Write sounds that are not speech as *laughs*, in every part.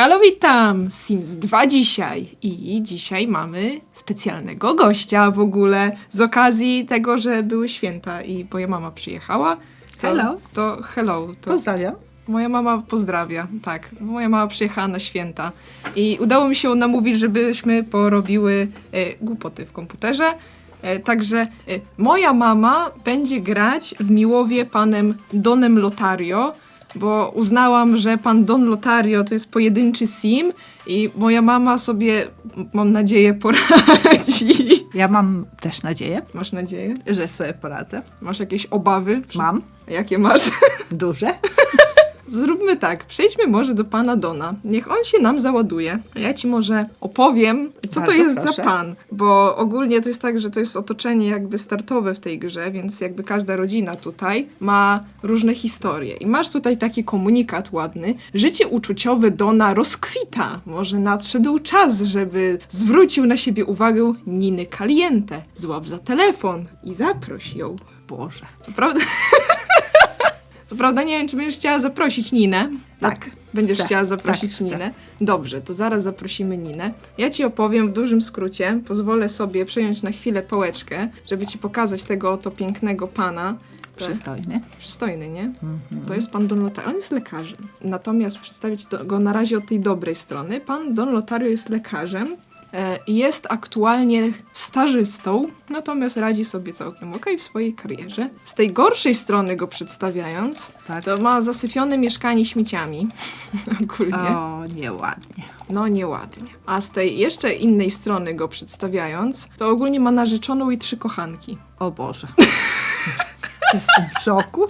Halo, witam! Sims 2 dzisiaj. I dzisiaj mamy specjalnego gościa w ogóle z okazji tego, że były święta i moja mama przyjechała. To, Hello. To hello. To Pozdrawiam. moja mama pozdrawia, tak. Moja mama przyjechała na święta i udało mi się ją namówić, żebyśmy porobiły e, głupoty w komputerze. E, także e, moja mama będzie grać w Miłowie panem Donem Lotario, bo uznałam, że pan Don Lotario to jest pojedynczy sim i moja mama sobie, mam nadzieję, poradzi. Ja mam też nadzieję, Masz nadzieję? że sobie poradzę. Masz jakieś obawy? Mam. Jakie masz? Duże. *laughs* Zróbmy tak, przejdźmy może do pana Dona. Niech on się nam załaduje. A Ja ci może opowiem, co to Bardzo jest proszę. za pan. Bo ogólnie to jest tak, że to jest otoczenie jakby startowe w tej grze, więc jakby każda rodzina tutaj ma różne historie. I masz tutaj taki komunikat ładny. Życie uczuciowe Dona rozkwita. Może nadszedł czas, żeby zwrócił na siebie uwagę Niny Caliente. Złap za telefon i zaproś ją. Boże. Co prawda... *laughs* Co prawda nie wiem, czy będziesz chciała zaprosić Ninę. Tak. Będziesz Chcę. chciała zaprosić Tak, chcę. Ninę. Dobrze, to zaraz zaprosimy Ninę. Ja ci opowiem w dużym skrócie. Pozwolę sobie przejąć na chwilę pałeczkę, żeby ci pokazać tego oto pięknego pana. Przystojny. Przystojny, nie? Mhm. To jest pan Don Lotario. On jest lekarzem. Natomiast przedstawić go na razie od tej dobrej strony. Pan Don Lotario jest lekarzem jest aktualnie stażystą, natomiast radzi sobie całkiem okej w swojej karierze. Z tej gorszej strony go przedstawiając, Tak. to ma zasyfione mieszkanie śmieciami. *laughs* Ogólnie. O, nieładnie. No nieładnie. A z tej jeszcze innej strony go przedstawiając, to ogólnie ma narzeczoną i trzy kochanki. O Boże. *laughs* Jestem w szoku.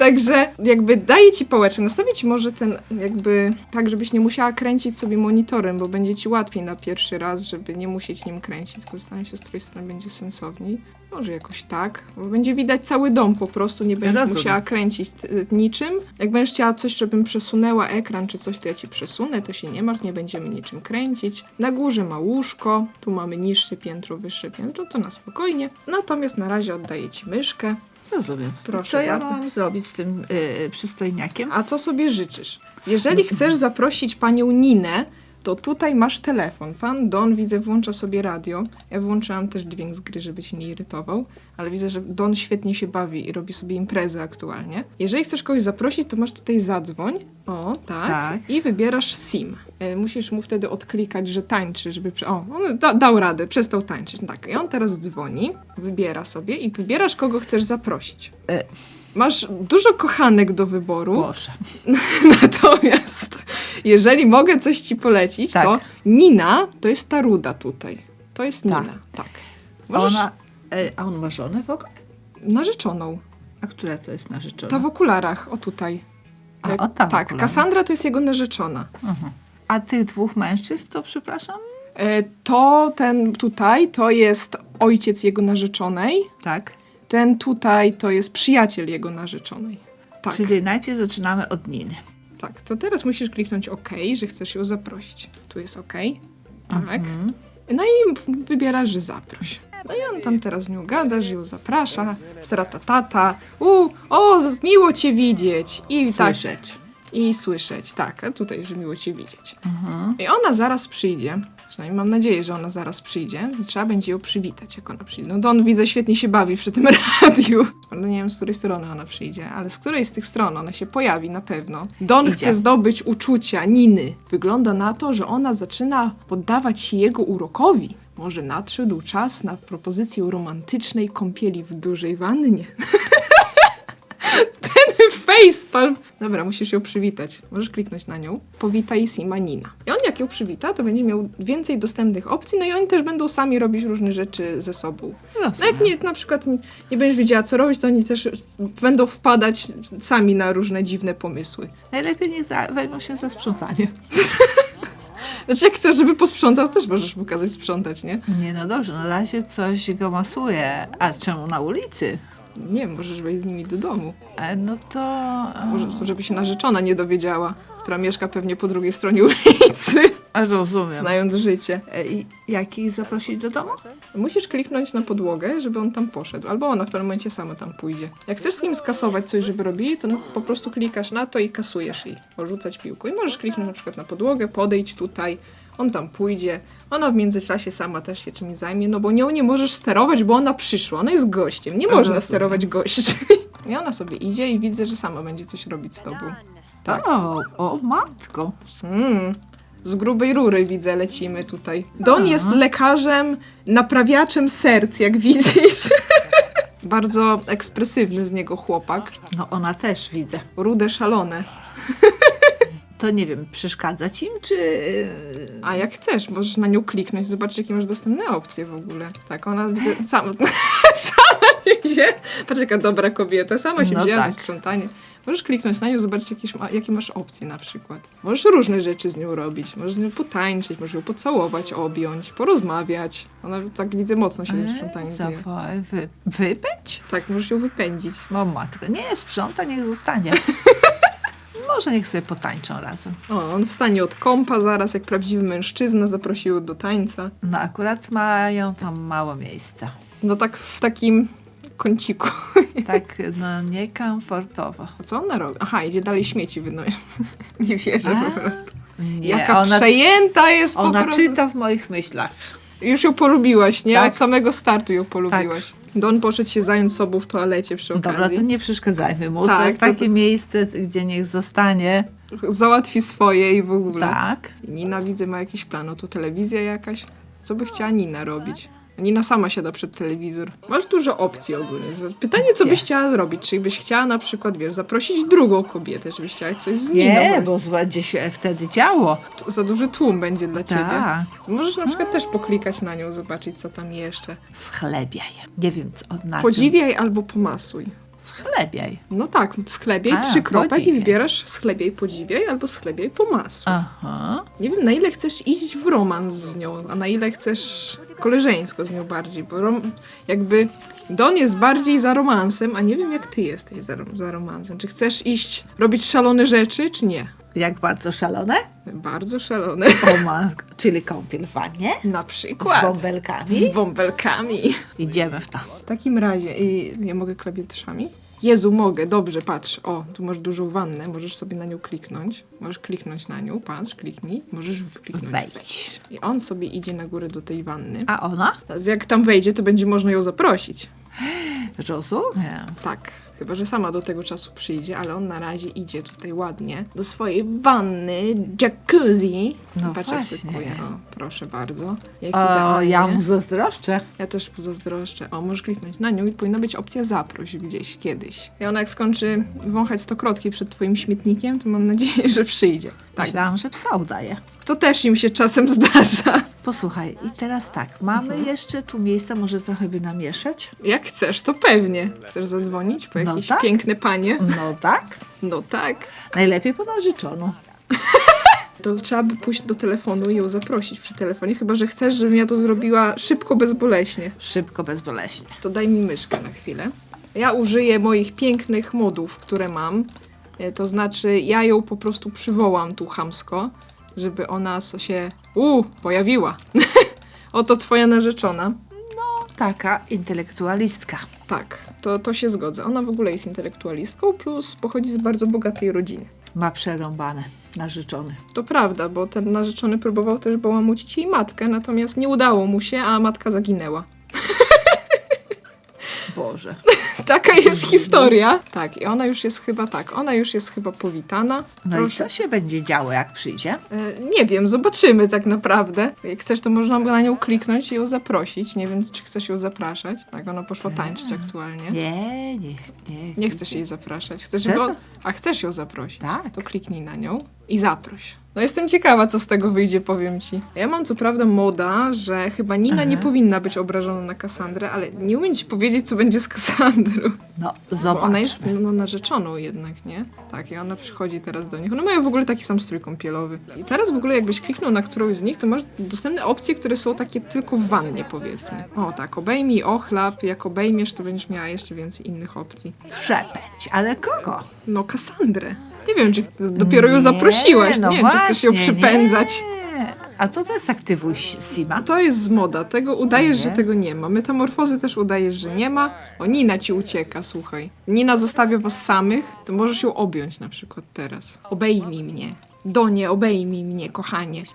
Także jakby daję ci pałeczkę, nastawię ci może ten jakby tak, żebyś nie musiała kręcić sobie monitorem, bo będzie ci łatwiej na pierwszy raz, żeby nie musieć nim kręcić, tylko zastanawiam się, z której strony będzie sensowniej. Może jakoś tak, bo będzie widać cały dom po prostu, nie będziesz Rozumiem. musiała kręcić t- niczym. Jak będziesz chciała coś, żebym przesunęła ekran czy coś, to ja ci przesunę, to się nie martw, nie będziemy niczym kręcić. Na górze ma łóżko, tu mamy niższe piętro, wyższe piętro, to na spokojnie. Natomiast na razie oddaję ci myszkę. Rozumiem. Proszę Co ja bardzo. mam zrobić z tym y, przystojniakiem? A co sobie życzysz? Jeżeli chcesz zaprosić panią Ninę, to tutaj masz telefon. Pan Don, widzę, włącza sobie radio. Ja włączyłam też dźwięk z gry, żeby cię nie irytował, ale widzę, że Don świetnie się bawi i robi sobie imprezę aktualnie. Jeżeli chcesz kogoś zaprosić, to masz tutaj zadzwoń. O, tak. Tak. I wybierasz SIM. E, Musisz mu wtedy odklikać, że tańczy, żeby... Przy... O, on da, dał radę, przestał tańczyć. Tak, i on teraz dzwoni, wybiera sobie i wybierasz, kogo chcesz zaprosić. E, Masz dużo kochanek do wyboru. Boże. *laughs* Natomiast jeżeli mogę coś ci polecić, Tak. to Nina to jest ta ruda tutaj. To jest Tak. Nina. Tak. A, Możesz ona, y, a on ma żonę w ogóle? narzeczoną. A która to jest narzeczona? Ta w okularach, o tutaj. A, E, o, ta w tak. Kassandra to jest jego narzeczona. Mhm. A tych dwóch mężczyzn to przepraszam? E, To ten tutaj to jest ojciec jego narzeczonej. Tak. Ten tutaj to jest przyjaciel jego narzeczonej. Tak, Czyli najpierw zaczynamy od Niny. tak. To teraz musisz kliknąć OK, że chcesz ją zaprosić. Tu jest OK. Tak. Mhm. No i wybierasz, że zaproś. No i on tam teraz z nią gada, że ją zaprasza, sratatata, u, o, z- miło cię widzieć. I tak, Słyszeć. i słyszeć, tak, a tutaj, że miło cię widzieć. Mhm. I ona zaraz przyjdzie, przynajmniej mam nadzieję, że ona zaraz przyjdzie i trzeba będzie ją przywitać, jak ona przyjdzie. No to on, widzę, świetnie się bawi przy tym *laughs* radiu. Ale nie wiem, z której strony ona przyjdzie, ale z której z tych stron ona się pojawi na pewno. Don Idzie. chce zdobyć uczucia Niny. Wygląda na to, że ona zaczyna poddawać się jego urokowi. Może nadszedł czas na propozycję romantycznej kąpieli w dużej wannie. *laughs* Facepalm. Dobra, musisz ją przywitać. Możesz kliknąć na nią. Powitaj Sima Nina. I on jak ją przywita, to będzie miał więcej dostępnych opcji, no i oni też będą sami robić różne rzeczy ze sobą. No Rozumiem. jak nie, na przykład nie, nie będziesz wiedziała co robić, to oni też będą wpadać sami na różne dziwne pomysły. Najlepiej niech za, wezmą się za sprzątanie. *laughs* Znaczy jak chcesz, żeby posprzątał, też możesz mu kazać sprzątać, nie? Nie, no dobrze, na razie coś go masuje. A czemu na ulicy? Nie wiem, możesz wejść z nimi do domu. E, no to... e, Może żeby się narzeczona nie dowiedziała. która mieszka pewnie po drugiej stronie *laughs* ulicy, A rozumiem. znając życie. E, I jak ich zaprosić do domu? Musisz kliknąć na podłogę, żeby on tam poszedł, albo ona w pewnym momencie sama tam pójdzie. Jak chcesz z kim skasować coś, żeby robili, to no, po prostu klikasz na to i kasujesz jej, porzucać piłką. I możesz kliknąć na przykład na podłogę, podejdź tutaj, on tam pójdzie, ona w międzyczasie sama też się czymś zajmie, no bo nią nie możesz sterować, bo ona przyszła, ona jest gościem, nie można Rozumiem. sterować gości. I ona sobie idzie i widzę, że sama będzie coś robić z tobą. Tak. O, o matko. Mm. Z grubej rury widzę, lecimy tutaj. Don jest lekarzem, naprawiaczem serc, jak widzisz. *laughs* Bardzo ekspresywny z niego chłopak. No ona też widzę. Rude, szalone. To nie wiem, przeszkadza ci im, czy... e, A jak chcesz, możesz na nią kliknąć, zobaczyć, jakie masz dostępne opcje w ogóle. Tak, ona *laughs* sama, *laughs* sama się, patrz jaka dobra kobieta, sama się No wzięła tak. za sprzątanie. Możesz kliknąć na nią, zobaczyć, jakieś jakie masz opcje na przykład. Możesz różne rzeczy z nią robić. Możesz z nią potańczyć, możesz ją pocałować, objąć, porozmawiać. Ona tak widzę mocno się sprzątaniem zajęła. Zapaj, wy, wypędź? Tak, możesz ją wypędzić. O matko, nie sprząta, niech zostanie. *laughs* Może niech sobie potańczą razem. O, on wstanie od kąpa zaraz, jak prawdziwy mężczyzna, zaprosił do tańca. No akurat mają tam mało miejsca. No tak w takim kąciku. *laughs* Tak, no niekomfortowo. A co ona robi? Aha, idzie dalej śmieci wynosić. *laughs* Nie wierzę A, po prostu. Nie, Jaka ona, przejęta jest po ona prostu. czyta w moich myślach. Już ją polubiłaś, nie? Tak. Od samego startu ją polubiłaś. Don poszedł się zająć sobą w toalecie przy okazji. Dobra, to nie przeszkadzajmy mu. Tak, to jest to- takie miejsce, gdzie niech zostanie. Załatwi swoje i w ogóle. Tak. Nina widzę ma jakiś plan, o to telewizja jakaś. Co by chciała Nina robić? Nina sama siada przed telewizor. Masz dużo opcji ogólnie. Pytanie, co byś chciała zrobić? Czy byś chciała na przykład, wiesz, zaprosić drugą kobietę, żebyś chciała coś z Niną Nie, robić? bo będzie się wtedy działo. Tu Za duży tłum będzie dla ciebie. Tak. Możesz na przykład też poklikać na nią, zobaczyć, co tam jeszcze. Schlebiaj. Nie wiem, co na czym. Podziwiaj albo pomasuj. Schlebiaj. No tak, sklebiej, A, trzy kropek i podziwiaj. wybierasz sklebiej, podziwiaj albo sklebiej, pomasuj. Aha. Nie wiem, na ile chcesz iść w romans z nią, a na ile chcesz koleżeńsko z nią bardziej, bo rom- jakby Don jest bardziej za romansem, a nie wiem, jak ty jesteś za, za romansem. Czy chcesz iść robić szalone rzeczy, czy nie? Jak bardzo szalone? Bardzo szalone. O matko. Czyli kąpiel w wannie? Na przykład. Z bąbelkami? Z bąbelkami. Idziemy w to. W takim razie, i ja mogę klawiaturami? Jezu, mogę, dobrze, patrz. O, tu masz dużą wannę, możesz sobie na nią kliknąć. Możesz kliknąć na nią, patrz, kliknij. Możesz kliknąć. Wejdź. I on sobie idzie na górę do tej wanny. A ona? Teraz jak tam wejdzie, to będzie można ją zaprosić. Rozumiem. Tak, chyba że sama do tego czasu przyjdzie, ale on na razie idzie tutaj ładnie do swojej wanny, jacuzzi. No Patrz, jak właśnie. sykuje. O, proszę bardzo. Jak O, idealnie. ja mu zazdroszczę. Ja też pozazdroszczę. O, możesz kliknąć na nią i powinna być opcja zaproś gdzieś, kiedyś. I ona jak skończy wąchać stokrotki przed twoim śmietnikiem, to mam nadzieję, że przyjdzie. Tak, Myślałam, że psa udaje. to też im się czasem zdarza. Posłuchaj, i teraz tak, mamy Mhm. jeszcze tu miejsca, może trochę by namieszać? Jak chcesz, to pewnie. Chcesz zadzwonić po No jakieś tak. piękne panie? No tak. No tak. Najlepiej po narzeczoną. *laughs* To trzeba by pójść do telefonu i ją zaprosić przy telefonie, chyba że chcesz, żebym ja to zrobiła szybko, bezboleśnie. Szybko, bezboleśnie. To daj mi myszkę na chwilę. Ja użyję moich pięknych modów, które mam. E, To znaczy, ja ją po prostu przywołam tu chamsko, żeby ona się. U, pojawiła. *laughs* Oto twoja narzeczona. Taka intelektualistka. Tak, to, to się zgodzę. Ona w ogóle jest intelektualistką, plus pochodzi z bardzo bogatej rodziny. Ma przerąbane, narzeczony. To prawda, bo ten narzeczony próbował też bałamucić jej matkę, natomiast nie udało mu się, a matka zaginęła. Boże. *laughs* Taka jest historia. Tak, i ona już jest chyba tak, ona już jest chyba powitana. No Proszę. i co się będzie działo, jak przyjdzie? E, Nie wiem, zobaczymy tak naprawdę. Jak chcesz, to można na nią kliknąć i ją zaprosić. Nie wiem, czy chcesz ją zapraszać. Tak, ona poszła tańczyć aktualnie. Nie, nie, nie. Nie chcesz jej zapraszać. Chcesz, za- on- A chcesz ją zaprosić. Tak. To kliknij na nią i zaproś. No jestem ciekawa, co z tego wyjdzie, powiem ci. Ja mam co prawda moda, że chyba Nina nie powinna być obrażona na Kassandrę, ale nie umiem ci powiedzieć, co będzie z Kassandrą. No, *laughs* Bo zobaczmy. ona jest no, narzeczoną jednak, nie? Tak, i ona przychodzi teraz do nich. One mają w ogóle taki sam strój kąpielowy. I teraz w ogóle jakbyś kliknął na którąś z nich, to masz dostępne opcje, które są takie tylko w wannie, powiedzmy. O tak, obejmij ochlap, jak obejmiesz, to będziesz miała jeszcze więcej innych opcji. Przepędź, ale kogo? No, Kassandrę. Nie wiem, czy dopiero ją zaprosiłaś. no nie wiem, czy chcesz ją właśnie, przypędzać. Nie. A co to jest aktywuj Sima? To jest z moda. Tego udajesz, Nie. że tego nie ma. Metamorfozy też udajesz, że nie ma. O, Nina ci ucieka, słuchaj. Nina zostawia was samych, to możesz ją objąć na przykład teraz. Obejmij mnie. Donie, obejmij mnie, kochanie. *laughs*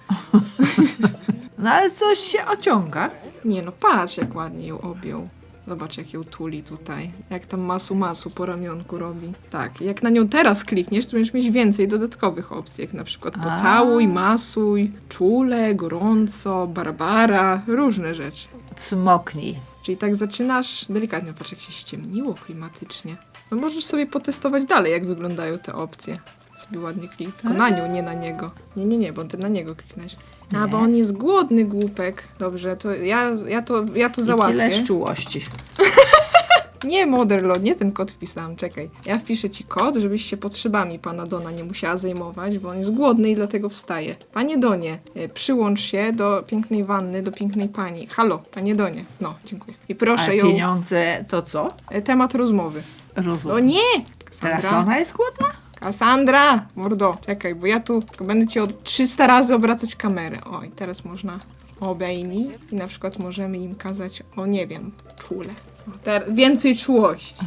No ale coś się ociąga. Nie no, patrz jak ładnie ją objął. Zobacz jak ją tuli tutaj. Jak tam masu masu po ramionku robi. Tak, jak na nią teraz klikniesz, to będziesz mieć więcej dodatkowych opcji, jak na przykład pocałuj, masuj, czule, gorąco, barbara, różne rzeczy. Cmoknij. Czyli tak zaczynasz delikatnie, patrz jak się ściemniło klimatycznie. No możesz sobie potestować dalej, jak wyglądają te opcje. Sobie ładnie kliknij, tylko na nią, nie na niego. Nie, nie, nie, bo ty na niego kliknąłeś. A, bo on jest głodny, głupek. Dobrze, to ja, ja to, ja to I załatwię. tyle czułości. *laughs* Nie, Motherlord, nie ten kod wpisałam, czekaj. Ja wpiszę ci kod, żebyś się potrzebami pana Dona nie musiała zajmować, bo on jest głodny i dlatego wstaje. Panie Donie, e, przyłącz się do pięknej wanny, do pięknej pani. Halo, panie Donie. No, dziękuję. I A proszę ją... pieniądze to co? e, Temat rozmowy. O Rozumiem. nie! Teraz ona jest głodna? Kassandra! Mordo, czekaj, bo ja tu tylko będę ci od 300 razy obracać kamerę. O, i teraz można obejmij i na przykład możemy im kazać, o nie wiem, czule. Więcej czułości.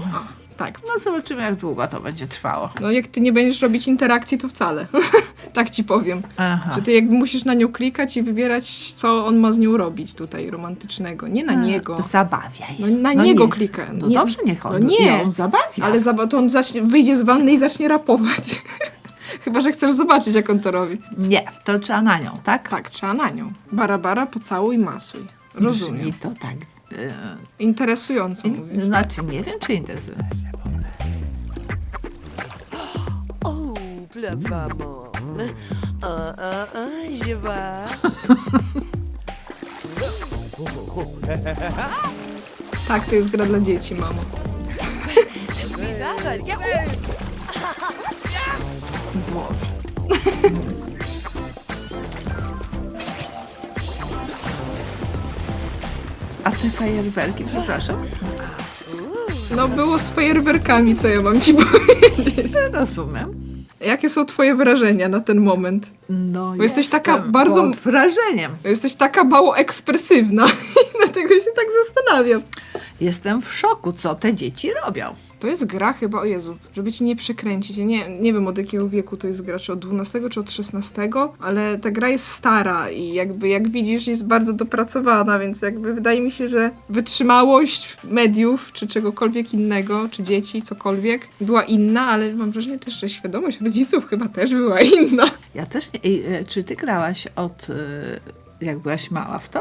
Tak. No zobaczymy jak długo to będzie trwało. No jak ty nie będziesz robić interakcji, to wcale. *laughs* tak ci powiem. Aha. Że ty jakby musisz na nią klikać i wybierać, co on ma z nią robić tutaj romantycznego. Nie na niego. Zabawiaj. No, na niego nie. klika. No Nie- dobrze, niech on no nie. ją zabawia. Ale zaba- to on zacznie, wyjdzie z wanny i zacznie rapować. *laughs* Chyba, że chcesz zobaczyć, jak on to robi. Nie, to trzeba na nią, tak? Tak, trzeba na nią. Barabara, pocałuj, masuj. Rozumiem. Brzmi to tak... e, Interesująco mówisz. Znaczy, nie wiem, czy interesuje. La maman. Ah, ah, ah, je vois. Tak, to jest gra dla dzieci, mamo. Boże. *laughs* te fajerwerki, przepraszam? No było z fajerwerkami, co ja mam ci *laughs* powiedzieć. Rozumiem. Jakie są twoje wrażenia na ten moment? No, Bo jesteś taka bardzo- Pod wrażeniem. Jesteś taka mało ekspresywna *laughs* i dlatego się tak zastanawiam. Jestem w szoku, co te dzieci robią. To jest gra chyba, o Jezu, żeby ci nie przekręcić. Ja nie, nie wiem od jakiego wieku to jest gra, czy od 12 czy od 16, ale ta gra jest stara i jakby jak widzisz jest bardzo dopracowana, więc jakby wydaje mi się, że wytrzymałość mediów, czy czegokolwiek innego, czy dzieci, cokolwiek, była inna, ale mam wrażenie też, że świadomość rodziców chyba też była inna. Ja też nie. E, czy ty grałaś od. e, jak byłaś mała w to?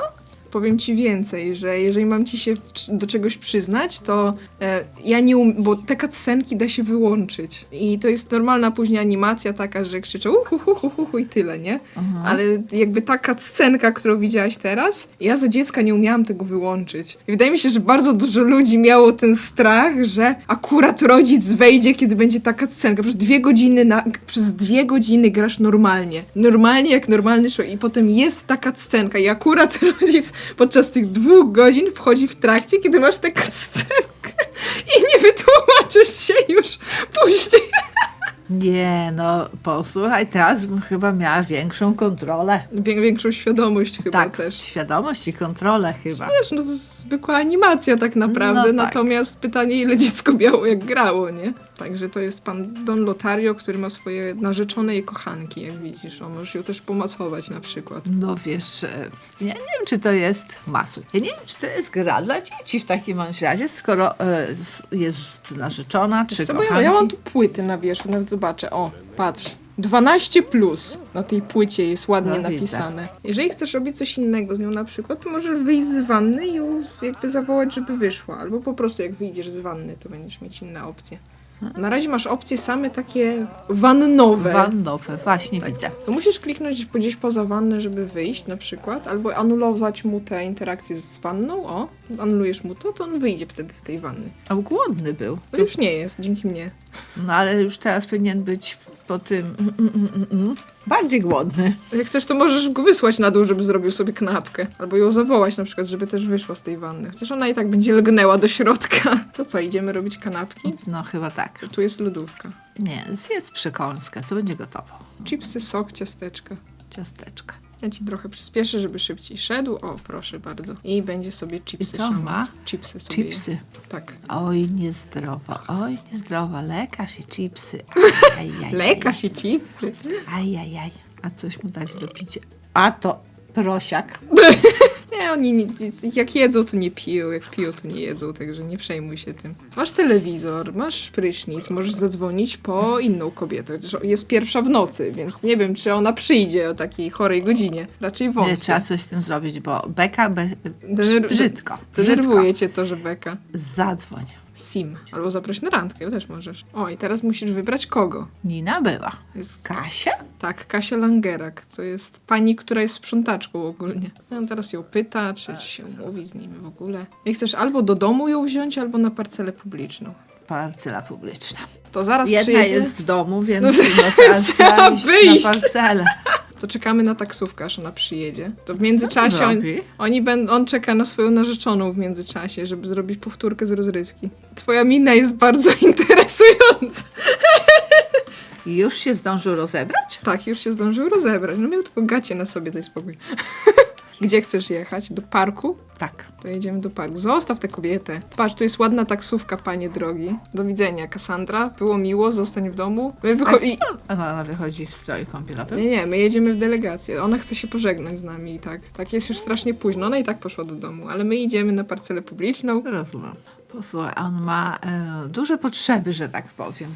Powiem ci więcej, że jeżeli mam ci się do czegoś przyznać, to e, ja nie um, bo te cutscenki da się wyłączyć. I to jest normalna później animacja taka, że krzyczą uhu, hu, hu, hu, hu i tyle, nie? Ale jakby ta cutscenka, którą widziałaś teraz, ja za dziecka nie umiałam tego wyłączyć. I wydaje mi się, że bardzo dużo ludzi miało ten strach, że akurat rodzic wejdzie, kiedy będzie ta cutscenka. Przez dwie godziny, na, przez dwie godziny grasz normalnie. Normalnie jak normalny człowiek. I potem jest ta cutscenka i akurat *laughs* rodzic podczas tych dwóch godzin wchodzi w trakcie, kiedy masz tę cutscenkę i nie wytłumaczysz się już później. Nie, no posłuchaj, teraz bym chyba miała większą kontrolę. Wię- większą świadomość chyba tak, też. świadomość i kontrolę chyba. Wiesz, no to jest zwykła animacja tak naprawdę, No tak. natomiast pytanie, ile dziecko miało, jak grało, nie? Także to jest pan Don Lotario, który ma swoje narzeczone i kochanki, jak widzisz. O, możesz ją też pomacować na przykład. No wiesz, e, ja nie wiem, czy to jest masuj. Ja nie wiem, czy to jest gra dla dzieci w takim bądź razie, skoro e, s- jest narzeczona, czy Wiesz co, bo ja, kochanki. ja mam tu płyty na wierzchu, nawet zobaczę. O, patrz. 12 plus na tej płycie jest ładnie No, napisane. Jeżeli chcesz robić coś innego z nią na przykład, to możesz wyjść z wanny i ją jakby zawołać, żeby wyszła. Albo po prostu jak wyjdziesz z wanny, to będziesz mieć inne opcje. Na razie masz opcje same takie wannowe. Wannowe, właśnie widzę. To musisz kliknąć gdzieś poza wannę, żeby wyjść na przykład, albo anulować mu te interakcje z wanną. O, anulujesz mu to, to on wyjdzie wtedy z tej wanny. A głodny był. To już nie jest, dzięki mnie. No ale już teraz powinien być po tym. Mm, mm, mm, mm, mm. Bardziej głodny. Jak chcesz, to możesz go wysłać na dół, żeby zrobił sobie kanapkę. Albo ją zawołać na przykład, żeby też wyszła z tej wanny. Chociaż ona i tak będzie lgnęła do środka. *laughs* To co, idziemy robić kanapki? No chyba tak. Tu jest lodówka. Nie, zjedz przekąskę, co będzie gotowo. Chipsy, sok, ciasteczka. Ciasteczka. Ja ci trochę przyspieszę, żeby szybciej szedł. O, proszę bardzo. I będzie sobie chipsy. I co ma? Chipsy sobie. je. Chipsy. Tak. Oj, niezdrowa, oj, niezdrowa. Lekarz i chipsy. Aj, aj, aj, Lekarz i chipsy. Aj, aj, aj. A coś mu dać do picia. A to prosiak. *laughs* Nie, oni nie, jak jedzą, to nie piją, jak piją, to nie jedzą, także nie przejmuj się tym. Masz telewizor, masz prysznic, możesz zadzwonić po inną kobietę. Chociaż jest pierwsza w nocy, więc nie wiem, czy ona przyjdzie o takiej chorej godzinie. Raczej wątpię. Nie, trzeba coś z tym zrobić, bo beka be... Dener- brzydko. Denerwuje cię to, że beka. Zadzwoń. Sim. Albo zaproś na randkę, też możesz. O, i teraz musisz wybrać kogo. Nina była. Jest Kasia? Tak, Kasia Langerak, to jest pani, która jest sprzątaczką ogólnie. Ja on teraz ją pyta, czy, czy się umówi z nimi w ogóle. Nie chcesz albo do domu ją wziąć, albo na parcelę publiczną. Parcela publiczna. To zaraz Jedna przyjedzie, jest w domu, więc No, no, *laughs* trzeba wyjść. na parcelę. To czekamy na taksówkę, aż ona przyjedzie. To w międzyczasie on, robi? oni będą, on czeka na swoją narzeczoną w międzyczasie, żeby zrobić powtórkę z rozrywki. Twoja mina jest bardzo *laughs* interesująca. I już się zdążył rozebrać? Tak, już się zdążył rozebrać. No miał tylko gacie na sobie, daj spokój. *laughs* Gdzie chcesz jechać? Do parku? Tak. To jedziemy do parku. Zostaw tę kobietę. Patrz, tu jest ładna taksówka, panie drogi. Do widzenia, Kassandra. Było miło, zostań w domu. My A wycho- i- ona wychodzi w stroju kąpielowym? Nie, nie, my jedziemy w delegację. Ona chce się pożegnać z nami i tak. Tak jest już strasznie późno. Ona i tak poszła do domu, ale my idziemy na parcelę publiczną. Rozumiem. Posłuchaj, on ma e, duże potrzeby, że tak powiem.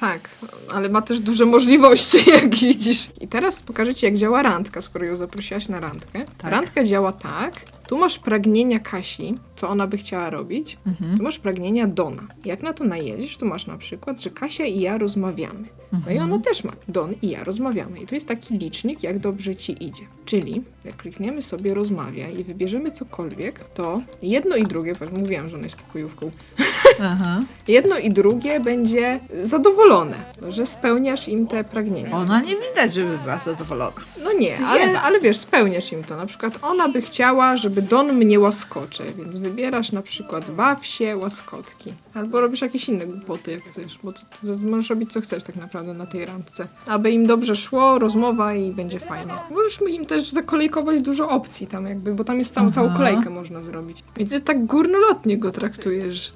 Tak, ale ma też duże możliwości, *laughs* jak widzisz. I teraz pokażę ci, jak działa randka, skoro ją zaprosiłaś na randkę. Tak. Randka działa tak. Tu masz pragnienia Kasi, co ona by chciała robić. Tu masz pragnienia Dona. Jak na to najedziesz, to masz na przykład, że Kasia i ja rozmawiamy. No i ona też ma. Don i ja rozmawiamy. I tu jest taki licznik, jak dobrze ci idzie. Czyli jak klikniemy sobie rozmawiaj i wybierzemy cokolwiek, to jedno i drugie, patrz, mówiłam, że ona jest pokojówką, *laughs* Aha. jedno i drugie będzie zadowolone, że spełniasz im te pragnienia. Ona nie widać, żeby była zadowolona. No nie, ale, ale wiesz, spełniasz im to. Na przykład ona by chciała, żeby Don mnie łaskocze, więc wybierasz na przykład baw się, łaskotki. Albo robisz jakieś inne głupoty, jak chcesz, bo to, to możesz robić co chcesz tak naprawdę na tej randce. Aby im dobrze szło, rozmowa i będzie fajnie. Możesz im też zakolejkować dużo opcji tam jakby, bo tam jest całą, całą kolejkę można zrobić. Więc tak górnolotnie go traktujesz.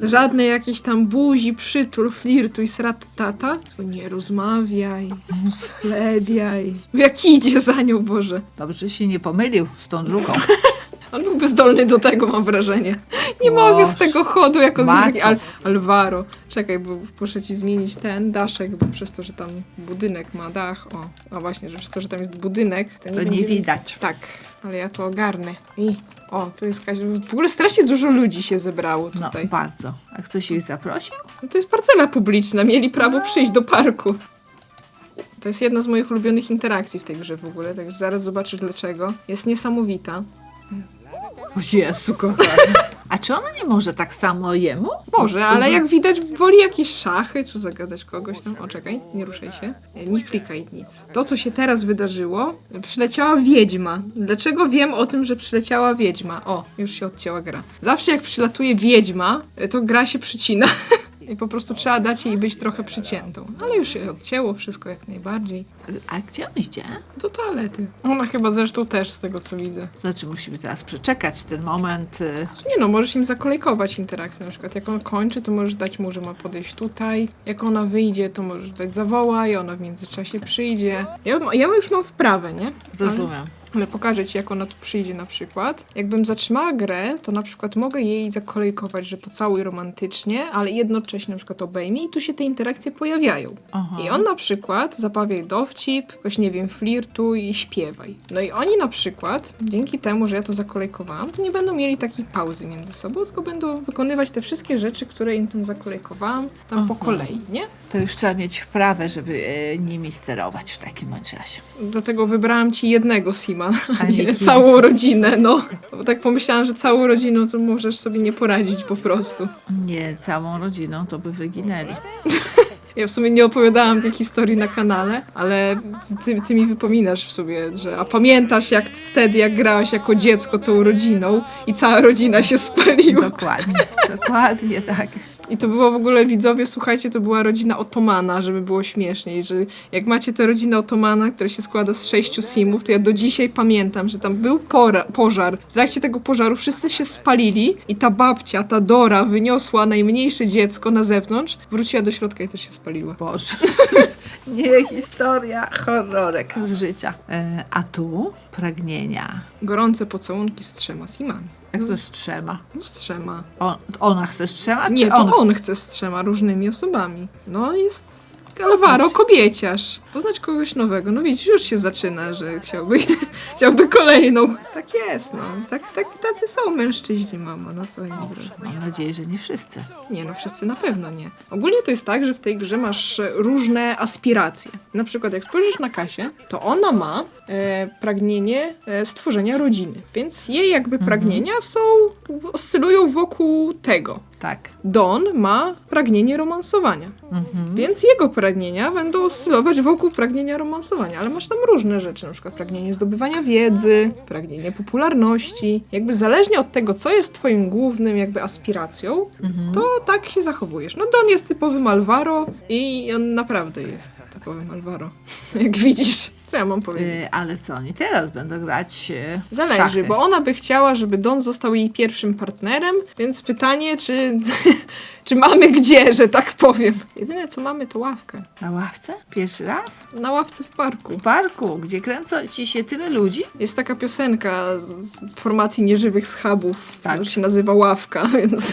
Żadnej jakiejś tam buzi, przytul, flirtuj, srat tata. To nie rozmawiaj, schlebiaj. Jak idzie za nią, Boże. Dobrze się nie pomylił z tą drugą. *laughs* On byłby zdolny do tego, mam wrażenie. Nie Boże. mogę z tego chodu, jak on jest taki. Al Alvaro. Czekaj, bo muszę ci zmienić ten daszek, bo przez to, że tam budynek ma dach, o, a właśnie, że przez to, że tam jest budynek, to nie, To nie będzie- widać. Tak, ale ja to ogarnę. I, o, tu jest Kasia. W ogóle strasznie dużo ludzi się zebrało No, tutaj. bardzo. A ktoś ich zaprosił? No to jest parcela publiczna, mieli prawo przyjść do parku. To jest jedna z moich ulubionych interakcji w tej grze w ogóle, także zaraz zobaczysz dlaczego. Jest niesamowita. O Jezu, kochany. Czy ona nie może tak samo jemu? Może, ale jak widać woli jakieś szachy, czy zagadać kogoś tam. O, czekaj, nie ruszaj się. Nie klikaj nic. To, co się teraz wydarzyło, przyleciała wiedźma. Dlaczego wiem o tym, że przyleciała wiedźma? O, już się odcięła gra. Zawsze jak przylatuje wiedźma, to gra się przycina. *laughs* I po prostu trzeba dać jej być trochę przyciętą. Ale już się odcięło wszystko jak najbardziej. A gdzie on idzie? Do toalety. Ona chyba zresztą też z tego co widzę. Znaczy musimy teraz przeczekać ten moment. y, Nie no, możesz im zakolejkować interakcję. Na przykład jak on kończy, to możesz dać mu, że ma podejść tutaj. Jak ona wyjdzie, to możesz dać zawołaj, ona w międzyczasie przyjdzie. Ja, ja już mam wprawę, nie? Rozumiem. Ale pokażę ci, jak ona tu przyjdzie na przykład. Jakbym zatrzymała grę, to na przykład mogę jej zakolejkować, że pocałuj romantycznie, ale jednocześnie na przykład obejmij i tu się te interakcje pojawiają. Aha. I on na przykład zabawiaj dowcip, jakoś nie wiem, flirtuj i śpiewaj. No i oni na przykład, dzięki temu, że ja to zakolejkowałam, to nie będą mieli takiej pauzy między sobą, tylko będą wykonywać te wszystkie rzeczy, które im tam zakolejkowałam, tam po Aha. kolei, nie? To już trzeba mieć wprawę, żeby e, nimi sterować w takim bądź razie. Dlatego wybrałam ci jednego Sima, a A *laughs* nie nie kilka. całą rodzinę, no. Bo tak pomyślałam, że całą rodziną to możesz sobie nie poradzić po prostu. Nie całą rodziną, to by wyginęli. *laughs* Ja w sumie nie opowiadałam tej historii na kanale, ale ty, ty mi wypominasz w sobie, że a pamiętasz jak wtedy, jak grałaś jako dziecko tą rodziną i cała rodzina się spaliła. Dokładnie, dokładnie tak. I to było w ogóle, widzowie, słuchajcie, to była rodzina Otomana, żeby było śmieszniej, że jak macie tę rodzinę Otomana, która się składa z sześciu simów, to ja do dzisiaj pamiętam, że tam był pożar. W trakcie tego pożaru wszyscy się spalili i ta babcia, ta Dora, wyniosła najmniejsze dziecko na zewnątrz, wróciła do środka i też się spaliła. Boże. *laughs* Nie historia, horrorek z życia. E, a tu pragnienia. Gorące pocałunki z trzema simami. Jak to z trzema? No z trzema. On, ona chce z trzema, Nie, czy to on? on chce z trzema różnymi osobami. No jest Alvaro, kobieciarz. Poznać kogoś nowego. No widzisz, już się zaczyna, że chciałby, *laughs* chciałby kolejną. Tak jest, no. Tak, tak, tacy są mężczyźni, mama. No co im zrobić? Mam nadzieję, że nie wszyscy. Nie, no wszyscy na pewno nie. Ogólnie to jest tak, że w tej grze masz różne aspiracje. Na przykład jak spojrzysz na Kasię, to ona ma e, pragnienie e, stworzenia rodziny. Więc jej jakby pragnienia są, oscylują wokół tego. Tak. Don ma pragnienie romansowania. Więc jego pragnienia będą oscylować wokół pragnienia romansowania. Ale masz tam różne rzeczy, na przykład pragnienie zdobywania wiedzy, pragnienie popularności. Jakby zależnie od tego, co jest twoim głównym jakby aspiracją, to tak się zachowujesz. No Don jest typowym Alvaro i on naprawdę jest typowym Alvaro. *laughs* Jak widzisz. Co ja mam powiedzieć? Y, ale co oni teraz będą grać? y, w Zależy, szachy? bo ona by chciała, żeby Don został jej pierwszym partnerem, więc pytanie, czy, *laughs* czy mamy gdzie, że tak powiem. Jedyne co mamy to ławkę. Na ławce? Pierwszy raz? Na ławce w parku. W parku, gdzie kręcą ci się tyle ludzi? Jest taka piosenka z formacji nieżywych schabów, Tak. która się nazywa Ławka, *laughs* więc.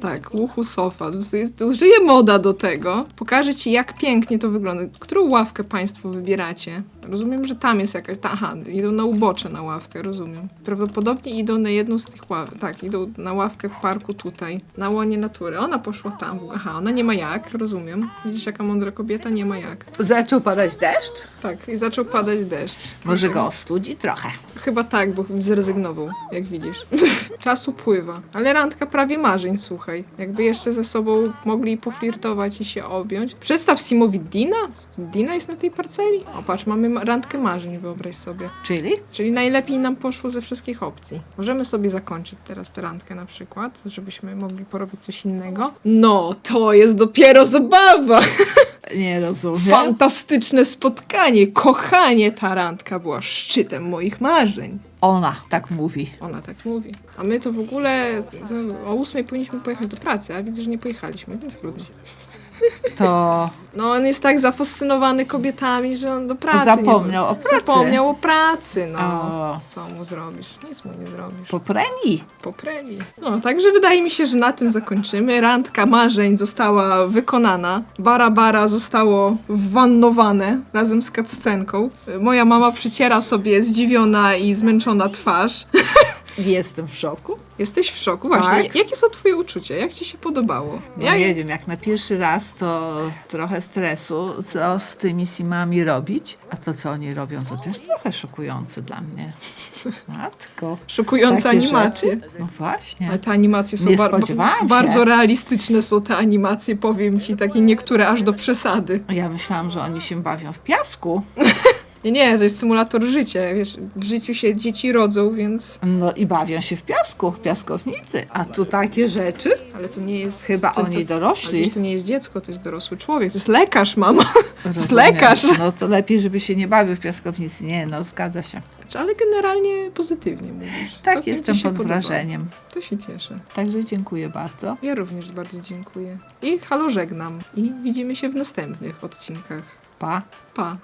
Tak, łuchu sofa. Tu Żyje moda do tego. Pokażę ci, jak pięknie to wygląda. Którą ławkę państwo wybieracie? Rozumiem, że tam jest jakaś... ta- Aha, idą na ubocze na ławkę, rozumiem. Prawdopodobnie idą na jedną z tych ławek. Tak, idą na ławkę w parku tutaj, na łonie natury. Ona poszła tam. Aha, ona nie ma jak, rozumiem. Widzisz, jaka mądra kobieta? Nie ma jak. Zaczął padać deszcz? Tak, i zaczął padać deszcz. Może go ostudzi trochę. Chyba tak, bo zrezygnował, jak widzisz. *laughs* Czas upływa. Ale randka prawie marzeń, słuchaj. Jakby jeszcze ze sobą mogli poflirtować i się objąć. Przedstaw Simowi Dina? Dina jest na tej parceli? O, patrz, mamy ma- randkę marzeń, wyobraź sobie. Czyli? Czyli najlepiej nam poszło ze wszystkich opcji. Możemy sobie zakończyć teraz tę randkę na przykład, żebyśmy mogli porobić coś innego. No, to jest dopiero zabawa! *laughs* Nie rozumiem. Fantastyczne spotkanie, kochanie, ta randka była szczytem moich marzeń. Ona tak mówi. Ona tak mówi. A my to w ogóle to o ósmej powinniśmy pojechać do pracy, a widzę, że nie pojechaliśmy, więc trudno. To No on jest tak zafascynowany kobietami, że on do pracy Zapomniał nie... o pracy. Zapomniał o pracy, no. O. Co mu zrobisz? Nic mu nie zrobisz. po premii. Po premii. No, także wydaje mi się, że na tym zakończymy. Randka marzeń została wykonana. Bara bara zostało wannowane razem z cutscenką. Moja mama przyciera sobie zdziwiona i zmęczona twarz. *laughs* Jestem w szoku. Jesteś w szoku? Właśnie, Tak. jakie są twoje uczucia? Jak ci się podobało? No Ja, nie wiem, jak na pierwszy raz to trochę stresu, co z tymi simami robić, a to, co oni robią, to też trochę szokujące dla mnie. *laughs* Matko. Szokujące Takie animacje. rzeczy? No właśnie. Ale te animacje są bar- bardzo realistyczne są te animacje, powiem ci, takie niektóre aż do przesady. Ja myślałam, że oni się bawią w piasku. *laughs* Nie, nie, to jest symulator życia, wiesz, w życiu się dzieci rodzą, więc... No i bawią się w piasku, w piaskownicy. A tu takie rzeczy? Ale to nie jest... Chyba to, oni to, dorośli. Ale to nie jest dziecko, to jest dorosły człowiek, to jest lekarz, mama. *laughs* To jest lekarz. No to lepiej, żeby się nie bawił w piaskownicy. Nie, no zgadza się. Ale generalnie pozytywnie mówisz. Tak, Całkiem jestem pod podoba. wrażeniem. To się cieszę. Także dziękuję bardzo. Ja również bardzo dziękuję. I halo żegnam. I widzimy się w następnych odcinkach. Pa. Pa.